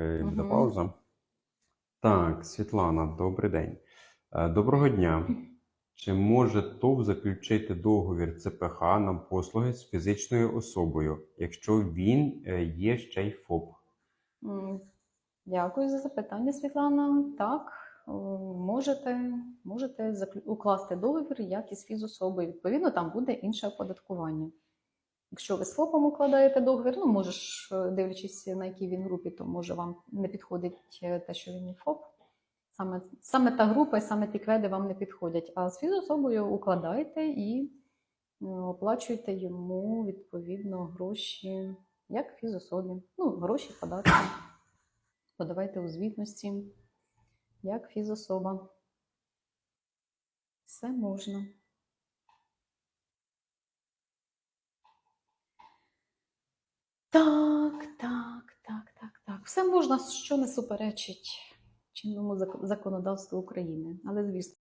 Мгм. пауза. Так, Світлана, добрий день. Е, Доброго дня. Чи може ТОВ заключити договір ЦПХ на послуги з фізичною особою, якщо він е, є ще й ФОП? Дякую за запитання, Світлана. Так, можете, можете укласти договір як із фізособою. Відповідно, там буде інше оподаткування. Якщо ви з ФОПом укладаєте договір, ну можеш, е, дивлячись на якій він групі, то може вам не підходить е, те, що він є ФОП. Саме, саме та група і саме ті кведи вам не підходять. А з фізособою укладайте і е, оплачуйте йому відповідно гроші як фізособі. Ну, гроші податки. Подавайте у звітності як фізособа. Все можна. Так, так, так, так, так. Все можна, що не суперечить чинному зак- законодавству України. Але, звісно,